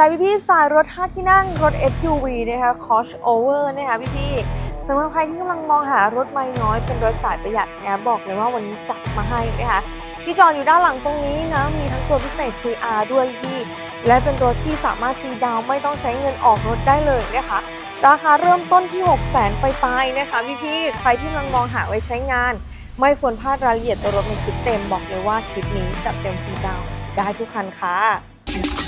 ใจพี่พี่ๆสายรถ5ที่นั่งรถ SUV นะคะ crossover นะคะพี่พี่ๆสำหรับใครที่กำลังมองหารถไม่น้อยเป็นรถสายประหยัดนะบอกเลยว่าวันนี้จัดมาให้นะคะที่จอดอยู่ด้านหลังตรงนี้นะมีทั้งตัวพิเศษ GR ด้วยพี่และเป็นรถที่สามารถฟรีดาวไม่ต้องใช้เงินออกรถได้เลยนะคะ ราคาเริ่มต้นที่ 6 0 0 0 0ไปลายๆนะคะพี่พี่ๆใครที่กำลังมองหาไว้ใช้งาน ไม่ควรพลาดรายละเอียดตัวรถในคลิปเต็มบอกเลยว่าคลิปนี้จัดเต็มฟรีดาวได้ทุกคันค่ะ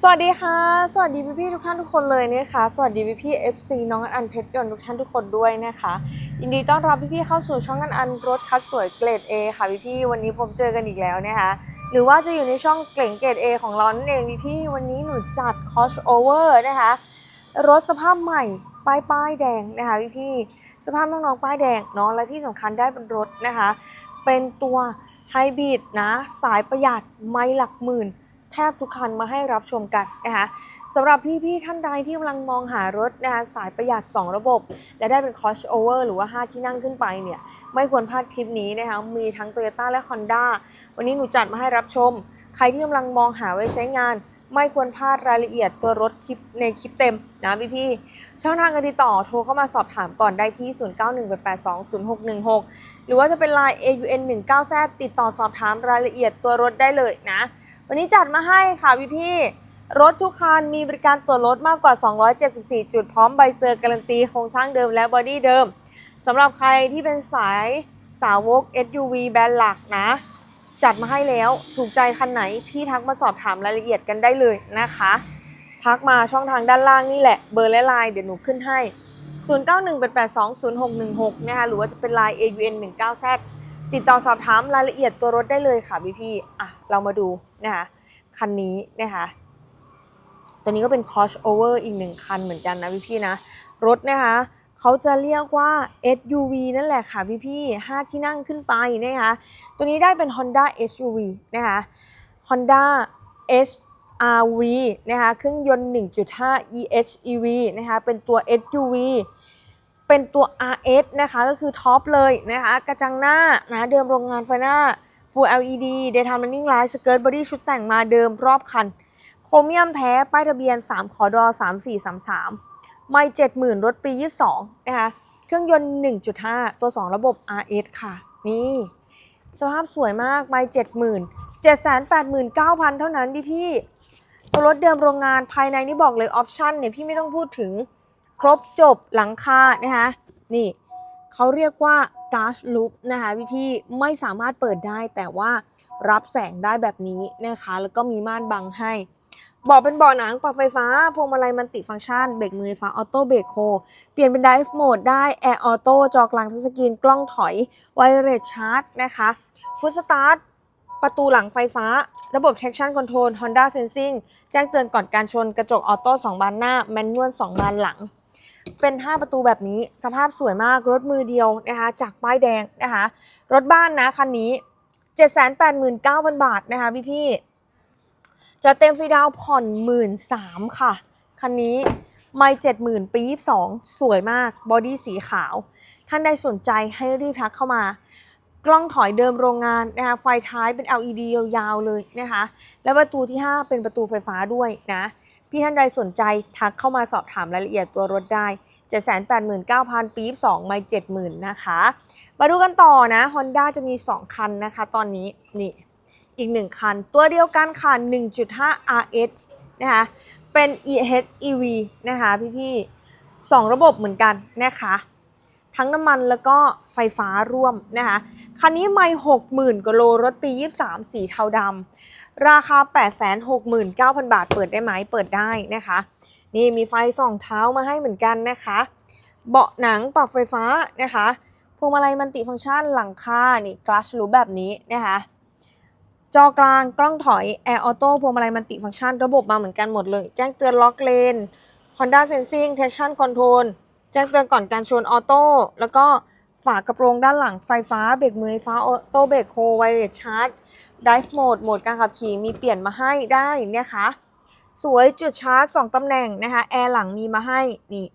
สวัสดีค่ะ สวัสดีพี่ๆทุกท่านทุกคนเลยนะคะ สวัสดีพี่ๆ FC น้องอันเพชรยนต์ทุกท่านทุกคนด้วยนะคะยินดีต้อนรับพี่ๆเข้าสู่ช่องอันอันรถคัดสวยเกรด A ค่ะพี่ๆวันนี้ผมเจอกันอีกแล้วนะคะหรือว่าจะอยู่ในช่องเกล่งเกรด A ของเรานั่นเองพี่ๆวันนี้หนูจัด crossover นะคะรถสภาพใหม่ป้ายป้ายแดงนะคะพี่ๆสภาพน้องๆป้ายแดงเนาะและที่สำคัญได้เป็นรถนะคะ เป็นตัว ไฮบริดนะ สายประหยัดไม่หลักหมื่น แทบทุกคันมาให้รับชมกันนะคะสำหรับพี่ๆท่านใดที่กำลังมองหารถนะคะสายประหยัด 2 ระบบ และได้เป็นคอชโอเวอร์หรือว่า 5 ที่นั่งขึ้นไปเนี่ยไม่ควรพลาดคลิปนี้นะคะมีทั้ง Toyota และ Honda วันนี้หนูจัดมาให้รับชม ใครที่กำลังมองหาไว้ใช้งาน ไม่ควรพลาดรายละเอียดตัวรถคลิปในคลิปเต็มนะพี่ๆช่องทางการติดต่อโทรเข้ามาสอบถามก่อนได้ที่ 0918820616 หรือว่าจะเป็น Line AUN 1 9 z ติดต่อสอบถามรายละเอียดตัวรถได้เลยนะ วันนี้จัดมาให้ค่ะพี่พี่ๆรถทุกคันมีบริการตรวจรถมากกว่า 274 จุดพร้อมใบเซอร์การันตีโครงสร้างเดิมและบอดี้เดิมสำหรับใครที่เป็นสายสาวก SUV แบรนด์หลักนะ จัดมาให้แล้วถูกใจคันไหนพี่ทักมาสอบถามรายละเอียดกันได้เลยนะคะ ทักมาช่องทางด้านล่างนี่แหละเบอร์และไลน์เดี๋ยวหนูขึ้นให้ 0918820616 นะคะหรือว่าจะเป็น Line AUN 19 z ติดต่อสอบถามรายละเอียดตัวรถได้เลยค่ะพี่พี่ๆอะเรามาดูนะคะคันนี้นะคะตัวนี้ก็เป็น crossover อีกหนึ่งคันเหมือนกันนะพี่พี่ๆนะรถนะคะ เขาจะเรียกว่า SUV นั่นแหละค่ะพี่พี่ๆห้าที่นั่งขึ้นไปนะคะตัวนี้ได้เป็น Honda SUV นะคะ Honda HRV นะคะเครื่องยนต์ 1.5 EHEV นะคะเป็นตัว SUV เป็นตัว RS นะคะก็คือท็อปเลยนะคะกระจังหน้านะเดิมโรงงานไฟหน้า Full LED Daytime Running Light Skirt Body ชุดแต่งมาเดิมรอบคัน โครเมียมแท้ ป้ายทะเบียน 3 ขอดอ 3433 ไม่70,000รถปี 22 นะคะ เครื่องยนต์ 1.5 ตัว 2 ระบบ RS ค่ะ นี่ สภาพสวยมากไม่70,000 789,000เก้าพันเท่านั้นดิพี่ตัวรถเดิมโรงงานภายในนี่บอกเลยออปชั่นเนี่ยพี่ไม่ต้องพูดถึงครบจบหลังคานะคะ นี่เขาเรียกว่า Gas Loop นะคะพี่พี่ไม่สามารถเปิดได้แต่ว่ารับแสงได้แบบนี้นะคะ แล้วก็มีม่านบังให้ บาะเป็นเบาะหนังปรับไฟฟ้า พวงมาลัยมันติฟังก์ชัน เบรกมือไฟฟ้า ออโต้เบรกโค เปลี่ยนเป็น Drive Mode ได้ Air Auto จอกลางทัชสกรีน กล้องถอย Wireless Charge นะคะ ฟุตสตาร์ท ประตูหลังไฟฟ้า ระบบ traction control Honda Sensing แจ้งเตือนก่อนการชน กระจกออโต้2บานหน้า แมนนวล2บานหลัง เป็น 5 ประตูแบบนี้ สภาพสวยมาก รถมือเดียวนะคะ จากป้ายแดงนะคะ รถบ้านนะคันนี้ 789,000 บาทนะคะพี่พี่ จะเต็มฟรีดาวผ่อน1 3ื่นสามค่ะ คันนี้ไม่70,000ปี22สวยมากบอดี้สีขาว ท่านใดสนใจให้รีบทักเข้ามา กล้องถอยเดิมโรงงานนะคะไฟท้ายเป็น LED ยาวๆเลยนะคะ และประตูที่ 5 เป็นประตูไฟฟ้าด้วยนะ พี่ท่านใดสนใจทักเข้ามาสอบถามรายละเอียดตัวรถได้789,000 ปี2ไม่70,000 นะคะ มาดูกันต่อนะ Honda จะมี 2 คันนะคะ ตอนนี้นี่ อีก 1 คัน ตัวเดียวกันค่ะ 1.5 RS นะคะเป็น EHEV นะคะพี่ๆ2ระบบเหมือนกันนะคะทั้งน้ำมันแล้วก็ไฟฟ้าร่วมนะคะ คันนี้ไม่60,000กิโลรถปี 23 สีเทาดำราคา 869,000 บาท เปิดได้ไหมเปิดได้นะคะ นี่มีไฟส่องเท้ามาให้เหมือนกันนะคะ เบาะหนังปรับไฟฟ้านะคะพวงมาลัยมันติฟังก์ชันหลังคานี่กลัชรูแบบนี้นะคะ จอกลางกล้องถอย Air Auto พวงมาลัยมันติฟังก์ชัน ระบบมาเหมือนกันหมดเลย แจ้งเตือนล็อกเลน Honda Sensing Traction Control แจ้งเตือนก่อนการชนออโต้แล้วก็ฝากระโปรงด้านหลังไฟฟ้าเบรกมือไฟฟ้าออโต้เบรกโคไวเลสชาร์จ Drive Mode โหมดการขับขี่มีเปลี่ยนมาให้ได้นะคะสวยจุดชาร์จ 2 ตำแหน่งนะคะแอร์หลังมีมาให้นี่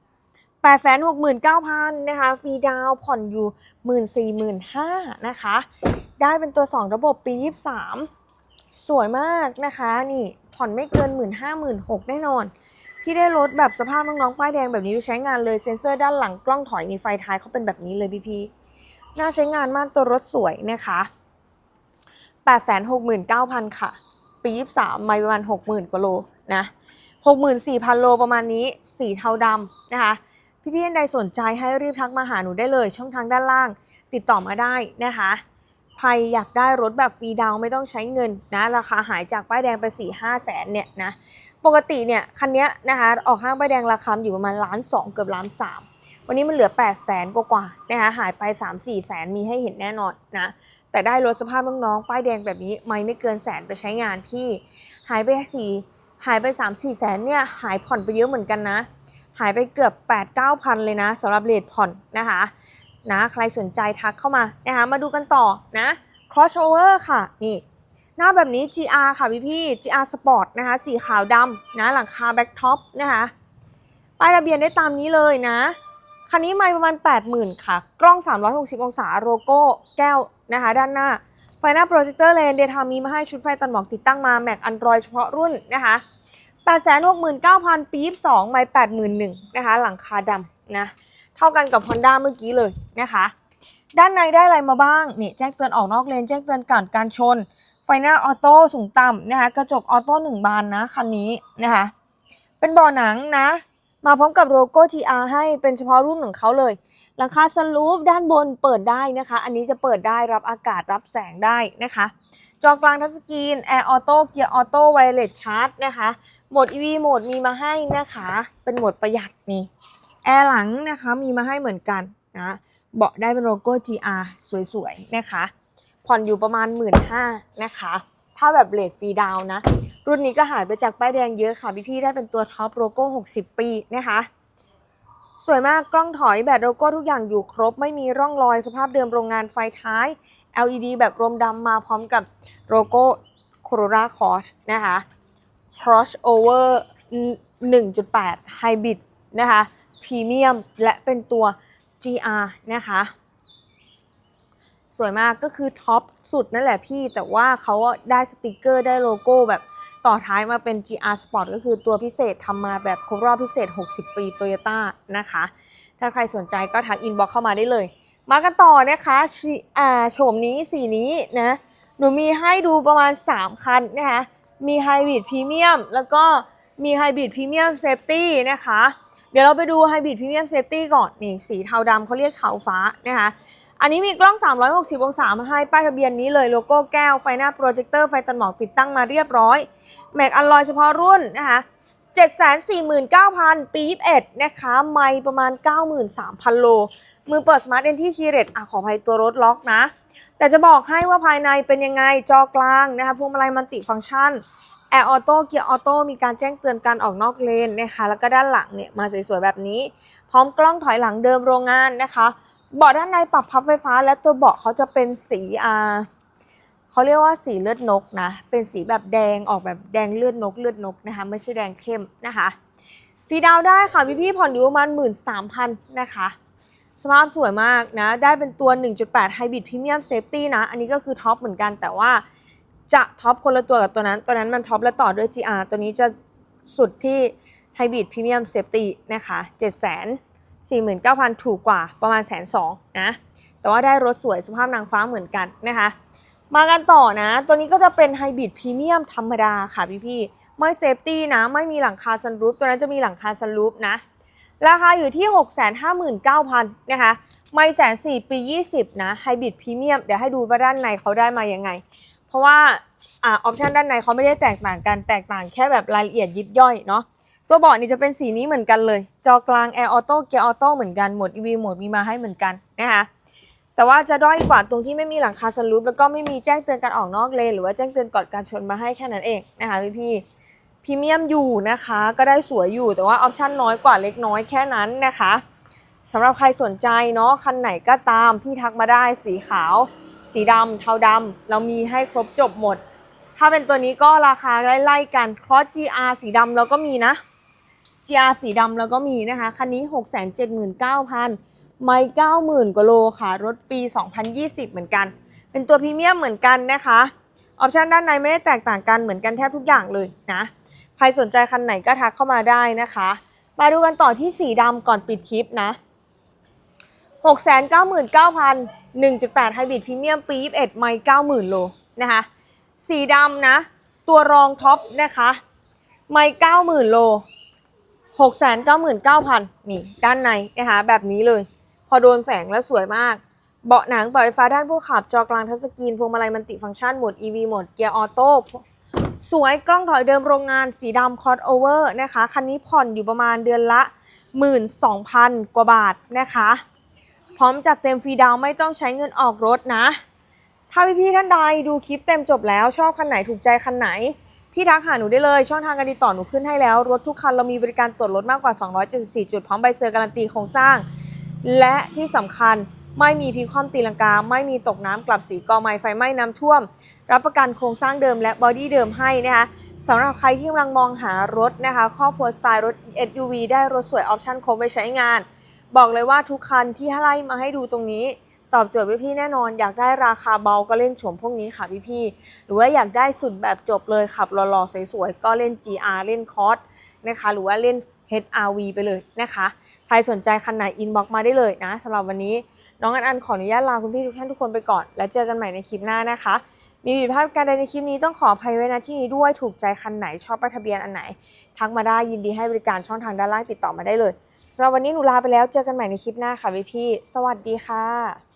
869,000นะคะฟรีดาวผ่อนอยู่ 14,500นะคะ ได้เป็นตัว 2 ระบบปี 23 สวยมากนะคะ นี่ผ่อนไม่เกิน 1 5 0 0 0 0 6แน่นอน พี่ได้รถแบบสภาพน้องๆป้ายแดงแบบนี้ใช้งานเลยเซ็นเซอร์ด้านหลังกล้องถอยนี่ไฟท้ายเขาเป็นแบบนี้เลยพี่พี่ๆน่าใช้งานมากตัวรถสวยนะคะ869,000 ค่ะ ปี 23ไม่ประมาณ 60,000กว่าโลนะ64,000 โลประมาณนี้ สีเทาดำนะคะ พี่ๆท่านใดสนใจให้รีบทักมาหาหนูได้เลย ช่องทางด้านล่างติดต่อมาได้นะคะ ใครอยากได้รถแบบฟรีดาวไม่ต้องใช้เงินนะราคาหายจากป้ายแดงไป 4 5แสนเนี่ยนะปกติเนี่ยคันนี้นะคะออกห้างป้ายแดงราคาอยู่ประมาณล้านสองเกือบล้านสามวันนี้มันเหลือ 8 0 0แสนกว่าๆนะคะหายไป 3 4 แสนมีให้เห็นแน่นอนนะแต่ได้รถสภาพน้องๆป้ายแดงแบบนี้ไม่ไม่เกินแสนไปใช้งานพี่หายไปสี่หายไป 3 4 แสนเนี่ยหายผ่อนไปเยอะเหมือนกันนะ หายไปเกือบ 8 9 พันเลยนะสำหรับเลทผ่อนนะคะ นะใครสนใจทักเข้ามานะคะมาดูกันต่อนะ crossover ค่ะนี่หน้าแบบนี้ GR ค่ะพี่พี่ GR Sport นะคะสีขาวดำนะหลังคาแบ็คท็อปนะคะป้ายทะเบียนได้ตามนี้เลยนะ คันนี้ไม่ประมาณ 80,000 ค่ะ กล้อง 360 องศาโลโก้แก้วนะคะด้านหน้า ไฟหน้าโปรเจคเตอร์เลนเดทามีมาให้ชุดไฟตัดหมอกติดตั้งมาแม็กอันดรอยเฉพาะรุ่นนะคะ869,000ปี22ไม่81,000นะคะหลังคาดำนะ เท่ากันกับ Honda เมื่อกี้เลยนะคะ ด้านในได้อะไรมาบ้างนี่แจ้งเตือนออกนอกเลนแจ้งเตือนก่อนการชน ไฟหน้าออโต้สูงต่ำนะคะกระจกออโต้หนึ่งบานนะคันนี้นะคะเป็นเบ่อหนังนะ มาพร้อมกับโลโก้ GR ให้เป็นเฉพาะรุ่นของเขาเลยหลังคาสลูปด้านบนเปิดได้นะคะ อันนี้จะเปิดได้รับอากาศรับแสงได้นะคะจอกลางทัชสกรีนแอร์ออโต้เกียร์ออโต้ไวเลสชาร์จนะคะโหมด EV โหมดมีมาให้นะคะ เป็นโหมดประหยัดนี่ แอร์หลังนะคะมีมาให้เหมือนกันนะเบาะได้เป็นโลโก้ GR สวยๆนะคะ ผ่อนอยู่ประมาณ 1 5ื่นนะคะ ถ้าแบบเลทฟรีดาวนะ รุ่นนี้ก็หายไปจากป้ายแดงเยอะค่ะพี่ๆได้เป็นตัวท็อปโลโก้ 60 ปีนะคะสวยมากกล้องถอยแบบโลโก้ทุกอย่างอยู่ครบ ไม่มีร่องรอยสภาพเดิมโรงงานไฟท้าย LED แบบรมดำมาพร้อมกับโลโก้ Corolla Cross นะคะ crossover 1.8 Hybrid นะคะ พรีเมียมและเป็นตัว GR นะคะ สวยมากก็คือท็อปสุดนั่นแหละพี่ แต่ว่าเขาได้สติกเกอร์ได้โลโก้แบบต่อท้ายมาเป็น GR Sport ก็คือตัวพิเศษทำมาแบบครบรอบพิเศษ 60 ปี Toyota นะคะ ถ้าใครสนใจก็ทักอินบ็อกเข้ามาได้เลย มากันต่อนะคะชิอ่าโฉมนี้สีนี้นะหนูมีให้ดูประมาณ 3 คันนะคะ มีไฮบริดพรีเมียมแล้วก็มีไฮบริดพรีเมียมเซฟตี้นะคะ เดี๋ยวเราไปดูไฮบริดพรีเมียมเซฟตี้ก่อนนี่สีเทาดำเขาเรียกเทาฟ้านะคะอันนี้มีกล้อง 360 องศามาให้ป้ายทะเบียนนี้เลยโลโก้แก้วไฟหน้าโปรเจคเตอร์ไฟตัดหมอกติดตั้งมาเรียบร้อยแม็กอัลลอยเฉพาะรุ่นนะคะ749,000 ปี 21 นะคะ ไม่ประมาณ 93,000 โล มือเปิดสมาร์ทเอนที่คีเรตอะขออภัยตัวรถล็อกนะ แต่จะบอกให้ว่าภายในเป็นยังไง จอกลางนะคะพวงมาลัยมันติฟังก์ชัน แอร์ออโต้เกียร์ออโต้มีการแจ้งเตือนการออกนอกเลนนะคะ แล้วก็ด้านหลังเนี่ยมาสวยๆแบบนี้ พร้อมกล้องถอยหลังเดิมโรงงานนะคะเบาะด้านในปรับพับไฟฟ้า และตัวเบาะเขาจะเป็นสีอ่าเขาเรียกว่าสีเลือดนกนะ เป็นสีแบบแดงออกแบบแดงเลือดนกเลือดนกนะคะ ไม่ใช่แดงเข้มนะคะฟรีดาวได้ค่ะพี่พี่ผ่อนอยู่ประมาณ13,000นะคะ สภาพสวยมากนะ ได้เป็นตัว 1.8 Hybrid Premium Safety นะ อันนี้ก็คือท็อปเหมือนกันแต่ว่า จะท็อปคนละตัวกับตัวนั้น ตัวนั้นมันท็อปและต่อด้วย GR ตัวนี้จะสุดที่ Hybrid Premium Safety นะคะ749,000 ถูกกว่าประมาณแสนสองนะ แต่ว่าได้รถสวยสภาพนางฟ้าเหมือนกันนะคะ มากันต่อนะ ตัวนี้ก็จะเป็นไฮบริดพรีเมียมธรรมดาค่ะพี่ๆไม่เซฟตี้นะ ไม่มีหลังคาซันรูฟตัวนั้นจะมีหลังคาซันรูฟนะ ราคาอยู่ที่ 659,000นะคะไม่แสนสี่ปี 20 นะไฮบริดพรีเมียมเดี๋ยวให้ดูว่าด้านในเขาได้มายังไง เพราะว่าอ่าออปชันด้านในเขาไม่ได้แตกต่างกันแตกต่างแค่แบบรายละเอียดยิบย่อยเนาะตัวเบาะนี่จะเป็นสีนี้เหมือนกันเลย จอกลางแอร์ออโต้เกียร์ออโต้เหมือนกันโหมด EV โหมดมีมาให้เหมือนกันนะคะแต่ว่าจะด้อยกว่าตรงที่ไม่มีหลังคาสลูปแล้วก็ไม่มีแจ้งเตือนการออกนอกเลนหรือว่าแจ้งเตือนก่อนการชนมาให้แค่นั้นเองนะคะพี่พี่พรีเมียมอยู่นะคะ ก็ได้สวยอยู่แต่ว่าออปชั่นน้อยกว่าเล็กน้อยแค่นั้นนะคะสำหรับใครสนใจเนาะคันไหนก็ตามพี่ทักมาได้สีขาว สีดำเทาดำเรามีให้ครบจบหมด ถ้าเป็นตัวนี้ก็ราคาไล่ๆกันคอส GR สีดำเราก็มีนะ GR สีดำแล้วก็มีนะคะ คันนี้ 679,000 ไม่90,000กว่าโลค่ะ รถปี 2020 เหมือนกัน เป็นตัวพรีเมียมเหมือนกันนะคะออปชันด้านในไม่ได้แตกต่างกันเหมือนกันแทบทุกอย่างเลยนะ ใครสนใจคันไหนก็ทักเข้ามาได้นะคะ มาดูกันต่อที่สีดำก่อนปิดคลิปนะ 699,000 1.8 ไฮบริดพรีเมียมปี 21 ไม่90,000 โลนะคะ สีดำนะ ตัวรองท็อปนะคะ ไม่90,000 โล 699,000 นี่ ด้านในนะคะแบบนี้เลย พอโดนแสงแล้วสวยมาก เบาะหนังปล่อยไฟฟ้าด้านผู้ขับ จอกลางทัชสกรีน พวงมาลัยมันติฟังก์ชันโหมด EV โหมดเกียร์ออโต้สวยกล้องถอยเดิมโรงงานสีดำคอ s โอเวอร์นะคะ คันนี้ผ่อนอยู่ประมาณเดือนละ 12,000 กว่าบาทนะคะ พร้อมจัดเต็มฟรีดาวไม่ต้องใช้เงินออกรถนะ ถ้าพี่ๆท่านใดดูคลิปเต็มจบแล้วชอบคันไหนถูกใจคันไหน พี่ทักหาหนูได้เลยช่องทางการติดต่อหนูขึ้นให้แล้ว รถทุกคันเรามีบริการตรวจรถมากกว่า 274 จุดพร้อมใบเซอร์การันตีโครงสร้าง และที่สำคัญไม่มีพิคว่ำตีลังกา ไม่มีตกน้ำกลับสีกอไม้ไฟไหม้น้ำท่วม รับประกันโครงสร้างเดิมและบอดี้เดิมให้นะคะสำหรับใครที่กำลังมองหารถนะคะครอบครัวสไตล์รถ SUV ได้รถสวยออปชั่นครบไว้ใช้งาน บอกเลยว่าทุกคันที่ไล่มาให้ดูตรงนี้ ตอบโจทย์พี่ๆแน่นอน อยากได้ราคาเบาก็เล่นโฉมพวกนี้ค่ะพี่ๆหรือว่าอยากได้สุดแบบจบเลยขับหล่อๆสวยๆก็เล่น GR เล่นคอร์สนะคะหรือว่าเล่น HRV ไปเลยนะคะ ใครสนใจคันไหนอินบ็อกมาได้เลยนะสำหรับวันนี้น้องอันอันขออนุญาตลาคุณพี่ทุกท่านทุกคนไปก่อน แล้วเจอกันใหม่ในคลิปหน้านะคะ มีผิดพลาดการใดในคลิปนี้ต้องขออภัยไว้ณที่นี้ด้วยถูกใจคันไหนชอบป้ายทะเบียนอันไหน ทักมาได้ยินดีให้บริการช่องทางด้านล่างติดต่อมาได้เลย สำหรับวันนี้หนูลาไปแล้วเจอกันใหม่ในคลิปหน้าค่ะพี่พี่ๆสวัสดีค่ะ